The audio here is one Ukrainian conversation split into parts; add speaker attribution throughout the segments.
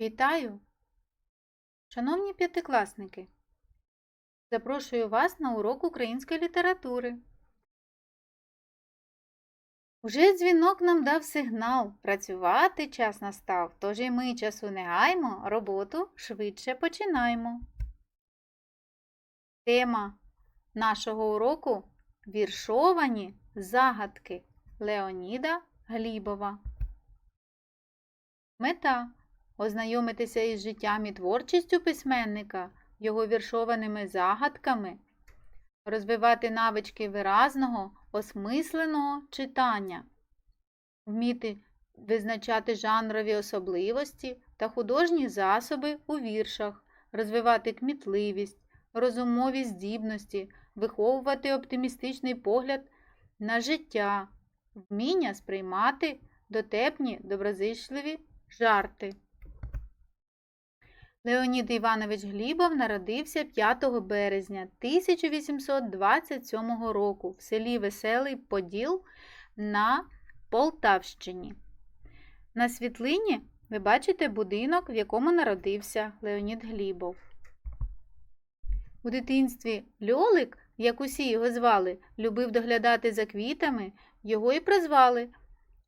Speaker 1: Вітаю! Шановні п'ятикласники! Запрошую вас на урок української літератури. Уже дзвінок нам дав сигнал. Працювати час настав, тож і ми часу не гаймо, роботу швидше починаємо. Тема нашого уроку віршовані загадки Леоніда Глібова. Мета ознайомитися із життям і творчістю письменника, його віршованими загадками, розвивати навички виразного, осмисленого читання, вміти визначати жанрові особливості та художні засоби у віршах, розвивати кмітливість, розумові здібності, виховувати оптимістичний погляд на життя, вміння сприймати дотепні, доброзичливі жарти. Леонід Іванович Глібов народився 5 березня 1827 року в селі Веселий Поділ на Полтавщині. На світлині ви бачите будинок, в якому народився Леонід Глібов. У дитинстві Льолик, як усі його звали, любив доглядати за квітами, його і прозвали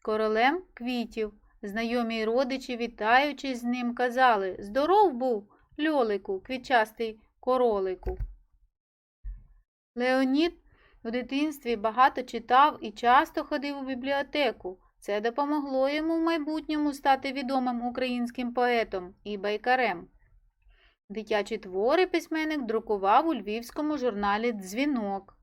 Speaker 1: королем квітів. Знайомі й родичі, вітаючись з ним, казали Здоров був, льолику, квітчастий королику. Леонід у дитинстві багато читав і часто ходив у бібліотеку. Це допомогло йому в майбутньому стати відомим українським поетом і байкарем. Дитячі твори письменник друкував у львівському журналі Дзвінок.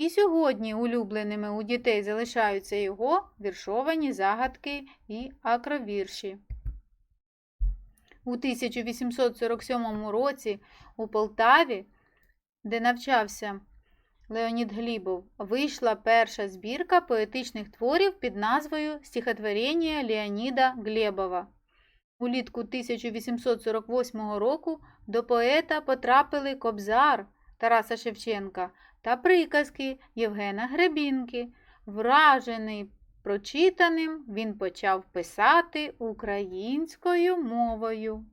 Speaker 1: І сьогодні улюбленими у дітей залишаються його віршовані загадки і акровірші. У 1847 році у Полтаві, де навчався Леонід Глібов, вийшла перша збірка поетичних творів під назвою Стихотворення Леоніда Глебова. Улітку 1848 року до поета потрапили Кобзар Тараса Шевченка та приказки Євгена Гребінки. Вражений прочитаним, він почав писати українською мовою.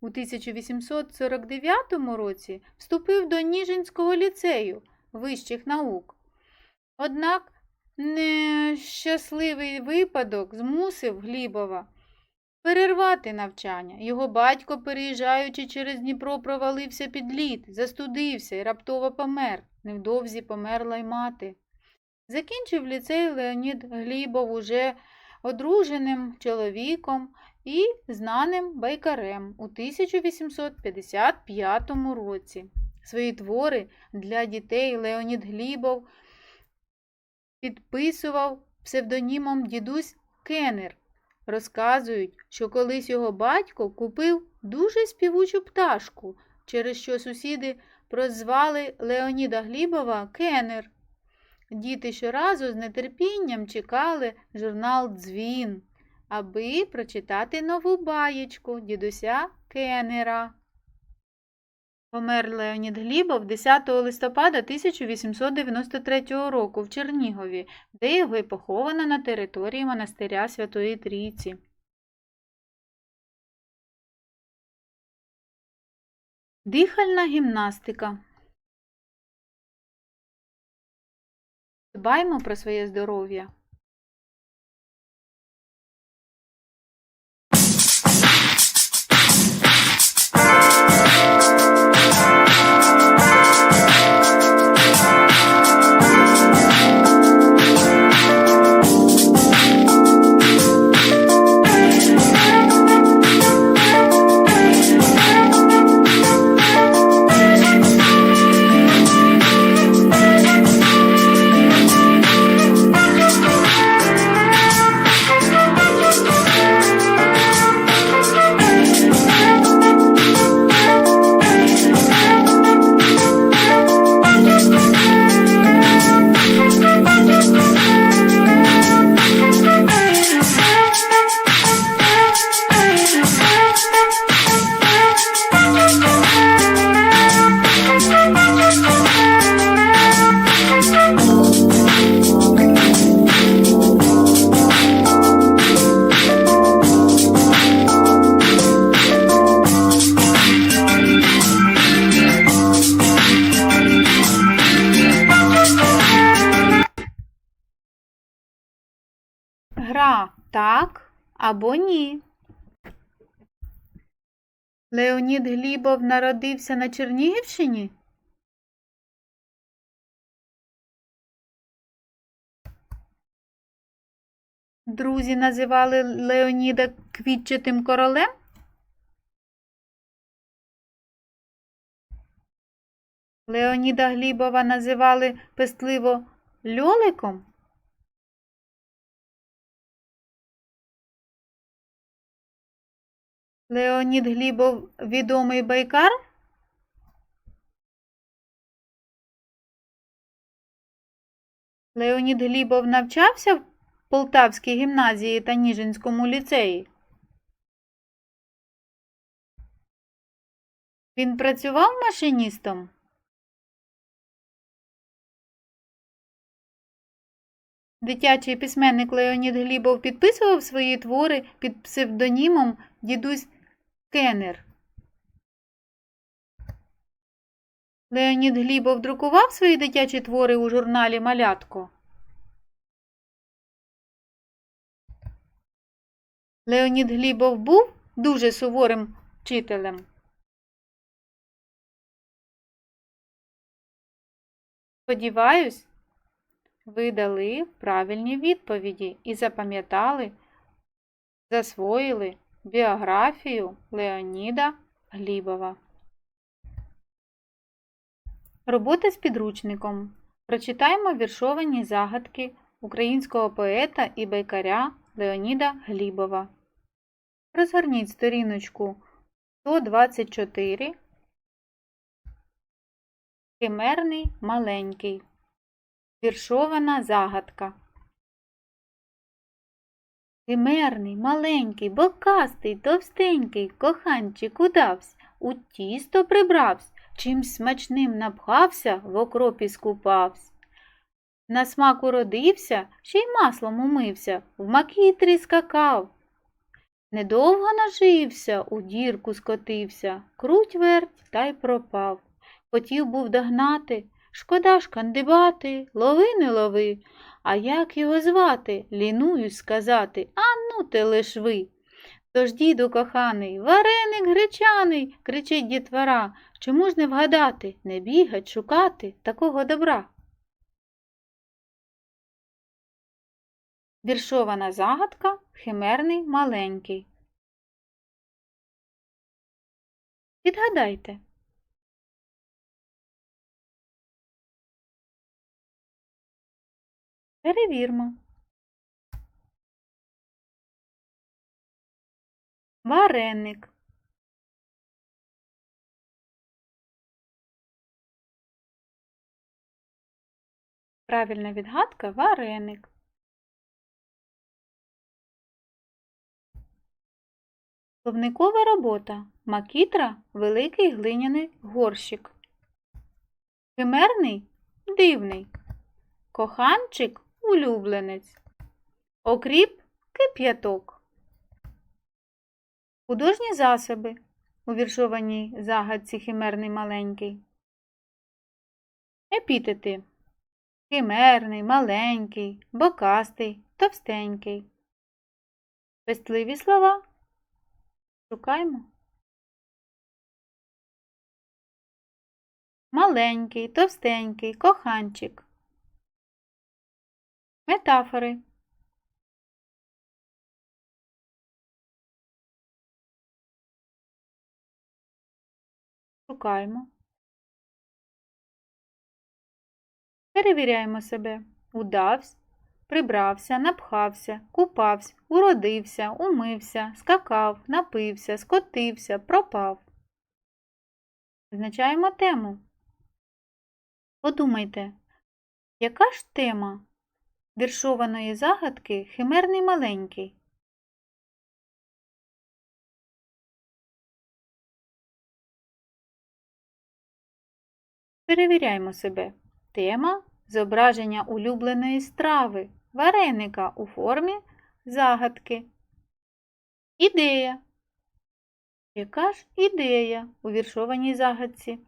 Speaker 1: У 1849 році вступив до Ніжинського ліцею вищих наук. Однак нещасливий випадок змусив Глібова перервати навчання. Його батько, переїжджаючи через Дніпро, провалився під лід, застудився і раптово помер. Невдовзі померла й мати. Закінчив ліцей Леонід Глібов уже одруженим чоловіком і знаним байкарем у 1855 році. Свої твори для дітей Леонід Глібов підписував псевдонімом дідусь Кенер. Розказують, що колись його батько купив дуже співучу пташку, через що сусіди прозвали Леоніда Глібова Кенер. Діти щоразу з нетерпінням чекали журнал Дзвін, аби прочитати нову баєчку дідуся Кенера. Помер Леонід Глібов 10 листопада 1893 року в Чернігові, де його поховано на території монастиря Святої Трійці. Дихальна гімнастика. Дбаймо про своє здоров'я. Гра так або ні. Леонід Глібов народився на Чернігівщині? Друзі називали Леоніда квітчатим королем? Леоніда Глібова називали пестливо льоликом? Леонід Глібов відомий байкар? Леонід Глібов навчався в Полтавській гімназії та Ніжинському ліцеї. Він працював машиністом? Дитячий письменник Леонід Глібов підписував свої твори під псевдонімом дідусь Кеннер. Леонід Глібов друкував свої дитячі твори у журналі Малятко. Леонід Глібов був дуже суворим вчителем. Сподіваюсь, ви дали правильні відповіді і запам'ятали, засвоїли біографію Леоніда Глібова. Робота з підручником. Прочитаємо віршовані загадки українського поета і байкаря Леоніда Глібова. Розгорніть сторіночку 124. Химерний маленький. Віршована загадка. Химерний, маленький, бокастий, товстенький, коханчик удавсь, у тісто прибравсь, чимсь смачним напхався, в окропі скупавсь. На смак уродився, ще й маслом умився, в макітрі скакав. Недовго нажився, у дірку скотився, круть верть та й пропав. Хотів був догнати, шкода ж кандибати, лови не лови. А як його звати, лінуюсь сказати, а ну те лиш ви. Тож, діду коханий, вареник гречаний, кричить дітвора, чому ж не вгадати, не бігать, шукати такого добра. Віршована загадка Химерний маленький. Відгадайте. Перевірмо. Вареник. Правильна відгадка вареник. Словникова робота. Макітра великий глиняний горщик. Химерний дивний. Коханчик улюбленець. Окріп кип'яток. Художні засоби у віршованій загадці химерний маленький. Епітети. Химерний, маленький, бокастий, товстенький. Пестливі слова. Шукаємо. Маленький, товстенький, коханчик. Метафори. Шукаємо. Перевіряємо себе. Удавсь, прибрався, напхався, купався, уродився, умився, скакав, напився, скотився, пропав. Визначаємо тему. Подумайте, яка ж тема віршованої загадки химерний маленький? Перевіряємо себе. Тема зображення улюбленої страви, вареника у формі загадки. Ідея. Яка ж ідея у віршованій загадці?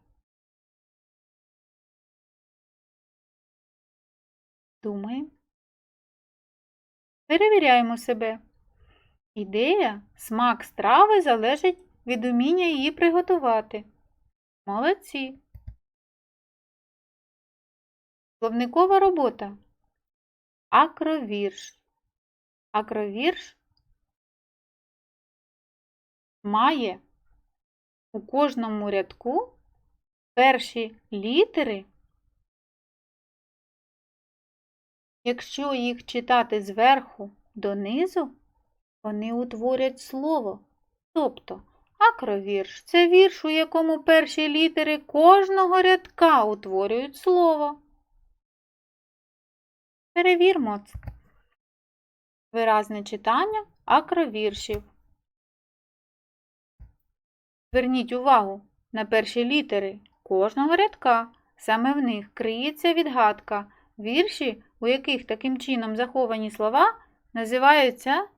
Speaker 1: Думаємо. Перевіряємо себе. Ідея, смак страви залежить від уміння її приготувати. Молодці. Словникова робота. Акровірш. Акровірш має у кожному рядку перші літери. Якщо їх читати зверху донизу, вони утворять слово. Тобто, акровірш це вірш, у якому перші літери кожного рядка утворюють слово. Перевірмо. Виразне читання акровіршів. Зверніть увагу на перші літери кожного рядка. Саме в них криється відгадка. Вірші, у яких таким чином заховані слова, називаються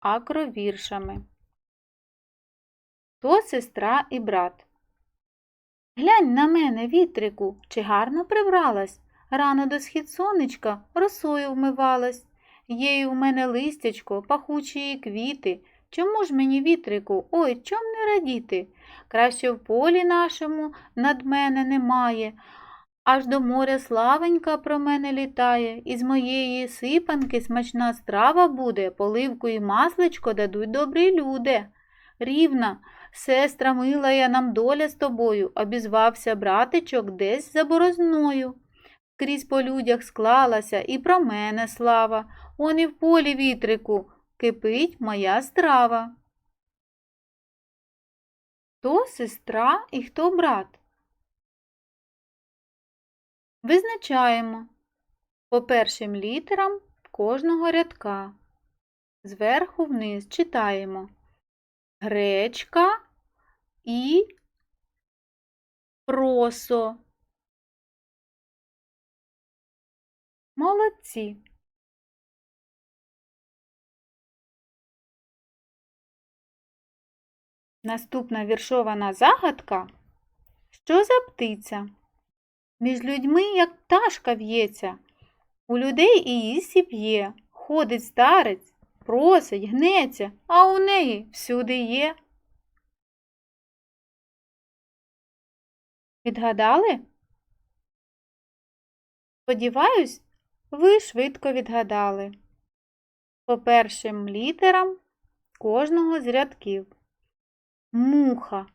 Speaker 1: акровіршами. То сестра і брат. Глянь на мене, вітрику, чи гарно прибралась? Рано до схід сонечка росою вмивалась. Є у мене листячко, пахучі квіти. Чому ж мені, вітрику, ой, чом не радіти? Краще в полі нашому над мене немає. Аж до моря славенька про мене літає, і з моєї сипанки смачна страва буде, поливку і масличко дадуть добрі люди. Рівна, сестра милая нам доля з тобою, обізвався братичок десь за борозною. Крізь по людях склалася і про мене слава, он і в полі вітрику кипить моя страва. Хто сестра і хто брат? Визначаємо по першим літерам кожного рядка. Зверху вниз читаємо гречка і просо. Молодці. Наступна віршована загадка. Що за птиця? Між людьми, як пташка в'ється, у людей і їсті п'є, ходить старець, просить, гнеться, а у неї всюди є. Відгадали? Сподіваюсь, ви швидко відгадали. По першим літерам кожного з рядків. Муха.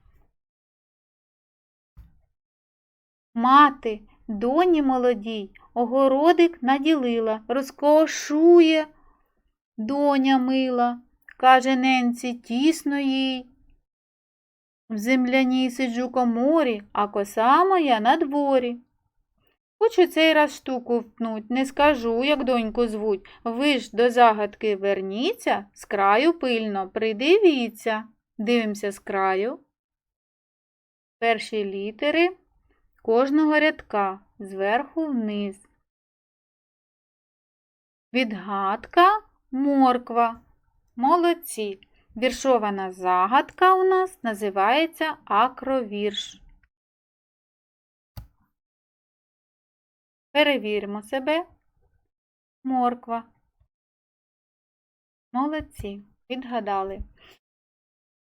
Speaker 1: Мати, доні молодій, огородик наділила, розкошує доня мила, каже ненці тісно їй. В земляній сиджу коморі, а коса моя на дворі. Хочу цей раз штуку втнуть, не скажу, як доньку звуть. Ви ж до загадки верніться, з краю пильно придивіться. Дивимося з краю. Перші літери кожного рядка зверху вниз. Відгадка морква. Молодці. Віршована загадка у нас називається акровірш. Перевіримо себе. Морква. Молодці. Відгадали.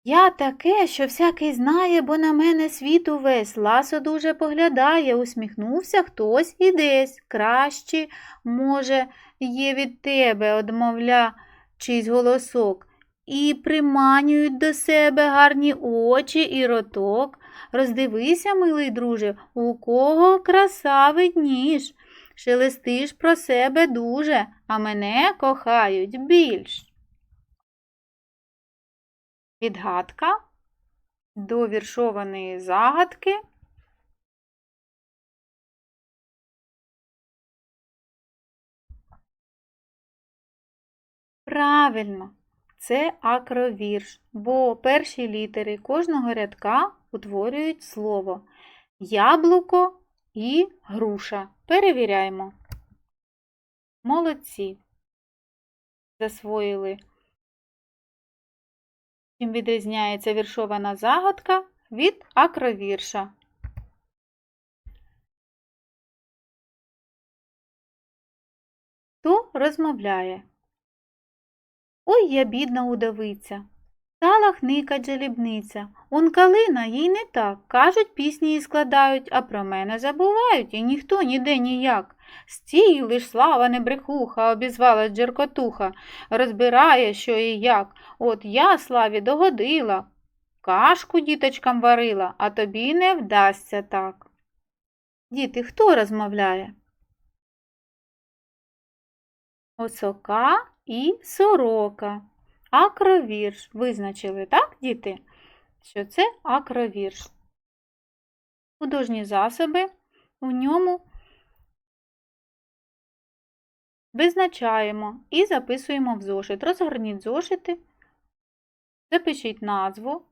Speaker 1: Я таке, що всякий знає, бо на мене світ увесь, ласо дуже поглядає, усміхнувся хтось і десь. Краще, може, є від тебе, одмовля чийсь голосок. І приманюють до себе гарні очі і роток. Роздивися, милий друже, у кого краса видніш. Шелестиш про себе дуже, а мене кохають більш. Відгадка до віршованої загадки. Правильно, це акровірш, бо перші літери кожного рядка утворюють слово яблуко і груша. Перевіряємо. Молодці. Засвоїли. Чим відрізняється віршована загадка від акровірша. Хто розмовляє? Ой, я бідна удовиця. Стала хника джелібниця. Он калина їй не так. Кажуть, пісні їй складають, а про мене забувають, і ніхто ніде ніяк. Стій, лиш слава не брехуха, обізвалась джеркотуха, розбирає, що і як. От я славі догодила, кашку діточкам варила, а тобі не вдасться так. Діти, хто розмовляє? Осока і сорока. Акровірш. Визначили, так, діти? Що це акровірш. Художні засоби у ньому визначаємо і записуємо в зошит. Розгорніть зошити, запишіть назву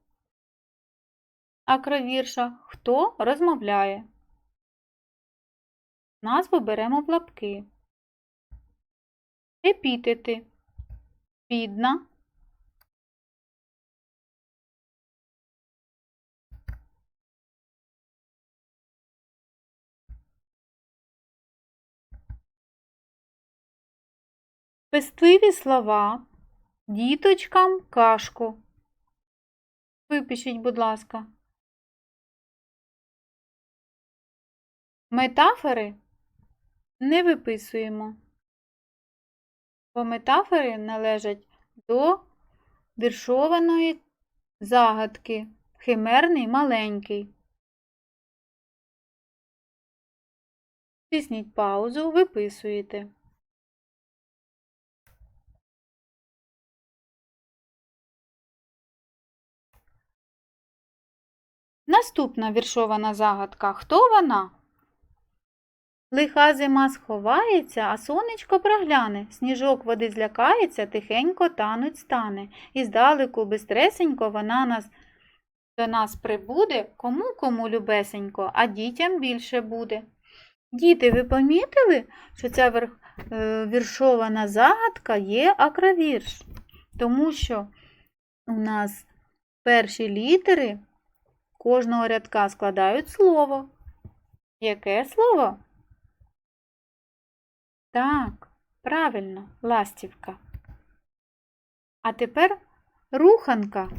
Speaker 1: акровірша, хто розмовляє. Назву беремо в лапки. Епітети. Бідна. Пестливі слова. Діточкам кашку. Випишіть, будь ласка. Метафори не виписуємо, бо метафори належать до віршованої загадки, химерний маленький. Тисніть паузу, виписуєте. Наступна віршована загадка. Хто вона? Лиха зима сховається, а сонечко прогляне. Сніжок води злякається, тихенько тануть стане. І здалеку бистресенько вона нас до нас прибуде, кому кому любесенько, а дітям більше буде. Діти, ви помітили, що ця е, віршована загадка є акровірш, тому що у нас перші літери кожного рядка складають слово. Яке слово? Так, правильно, ластівка. А тепер руханка.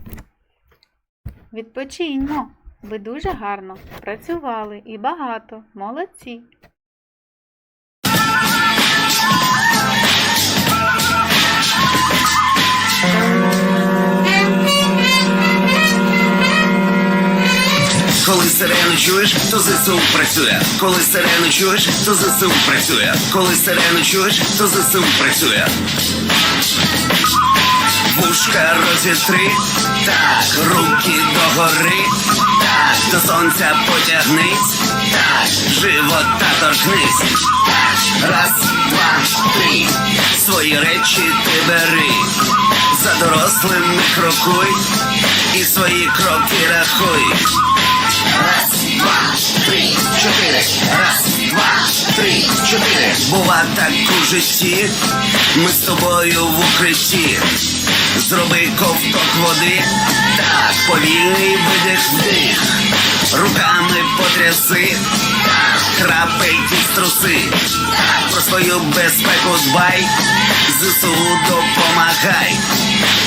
Speaker 1: Відпочиньмо. Ви дуже гарно працювали і багато. Молодці.
Speaker 2: Коли сирену чуєш, то ЗСУ працює. Коли сирену чуєш, то ЗСУ працює. Коли сирену чуєш, то ЗСУ працює. Вушка розітри, так, руки догори, так, до сонця потягнись, так, живота торкнись, так, раз, два, три, свої речі ти бери, за дорослими крокуй, і свої кроки рахуй. Раз, два, три, чотири. Раз, два, три, чотири. Бува так у житті, ми з тобою в укритті. Зроби ковток води, так, повільний видих вдих. Руками потряси, крапельки струси. Про свою безпеку дбай, ЗСУ допомагай.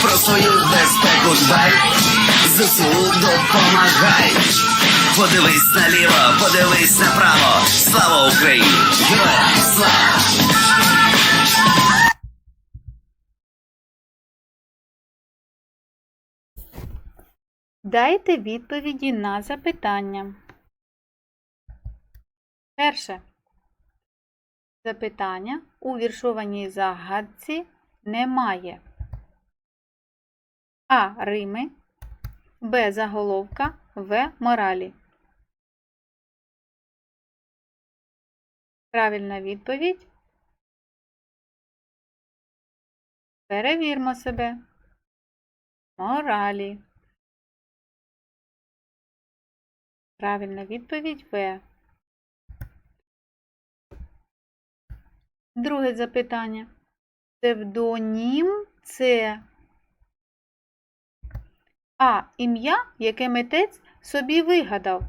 Speaker 2: Про свою безпеку дбай, ЗСУ допомагай. Подивись наліво, подивись направо. Слава Україні! Слава!
Speaker 1: Дайте відповіді на запитання. Перше. Запитання у віршованій загадці немає. А. Рими. Б. Заголовка. В. Моралі. Правильна відповідь. Перевірмо себе. Моралі. Правильна відповідь В. Друге запитання. Псевдонім це А. Ім'я, яке митець собі вигадав.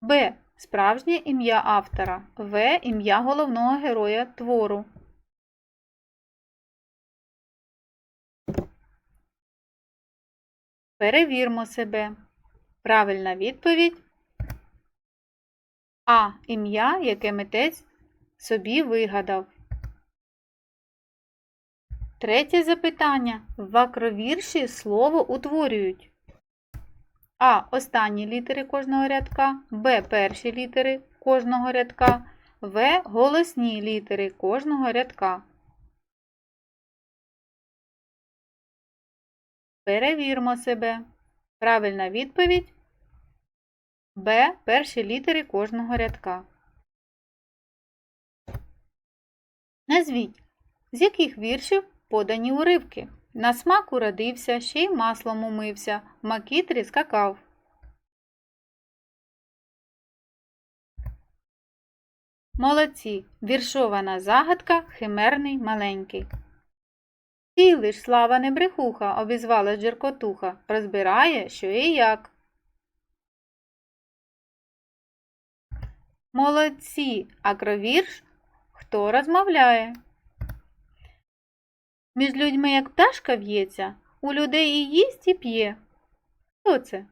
Speaker 1: Б. Справжнє ім'я автора В. Ім'я головного героя твору. Перевірмо себе. Правильна відповідь А. Ім'я, яке митець собі вигадав. Третє запитання. В акровірші слово утворюють. А. Останні літери кожного рядка. Б. Перші літери кожного рядка. В. Голосні літери кожного рядка. Перевірмо себе. Правильна відповідь Б. Перші літери кожного рядка. Назвіть, з яких віршів подані уривки. На смак уродився, ще й маслом умився, макітрі скакав. Молодці! Віршована загадка химерний маленький. Ти лиш слава не брехуха, обізвала Джеркотуха, розбирає, що і як. Молодці, а кровірш хто розмовляє? Між людьми як пташка в'ється, у людей і їсть, і п'є. Хто це?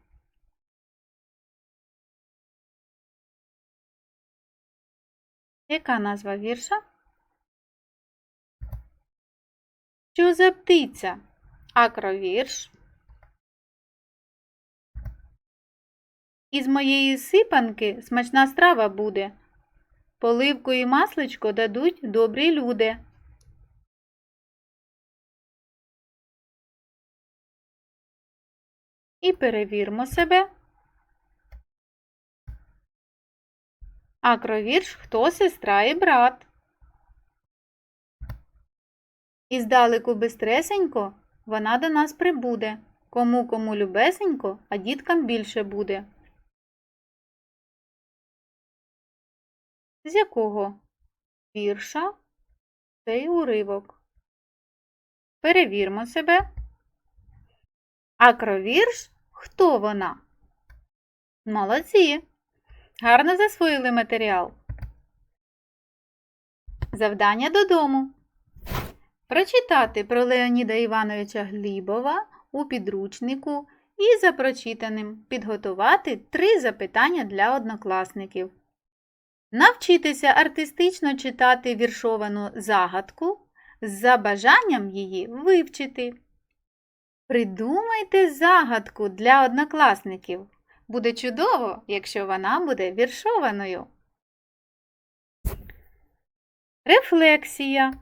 Speaker 1: Яка назва вірша? Що за птиця? Акровірш. Із моєї сипанки смачна страва буде. Поливку і масличко дадуть добрі люди. І перевірмо себе. Акровірш хто сестра і брат. І здалеку бистресенько вона до нас прибуде. Кому кому любесенько, а діткам більше буде. З якого вірша цей уривок? Перевірмо себе. Акровірш хто вона? Молодці! Гарно засвоїли матеріал. Завдання додому. Прочитати про Леоніда Івановича Глібова у підручнику і за прочитаним підготувати три запитання для однокласників. Навчитися артистично читати віршовану загадку з за бажанням її вивчити. Придумайте загадку для однокласників. Буде чудово, якщо вона буде віршованою. Рефлексія.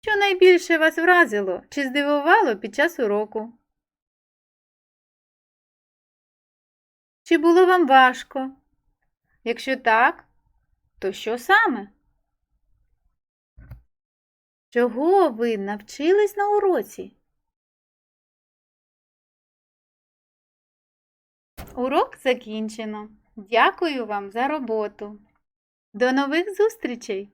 Speaker 1: Що найбільше вас вразило чи здивувало під час уроку? Чи було вам важко? Якщо так, то що саме? Чого ви навчились на уроці? Урок закінчено. Дякую вам за роботу. До нових зустрічей!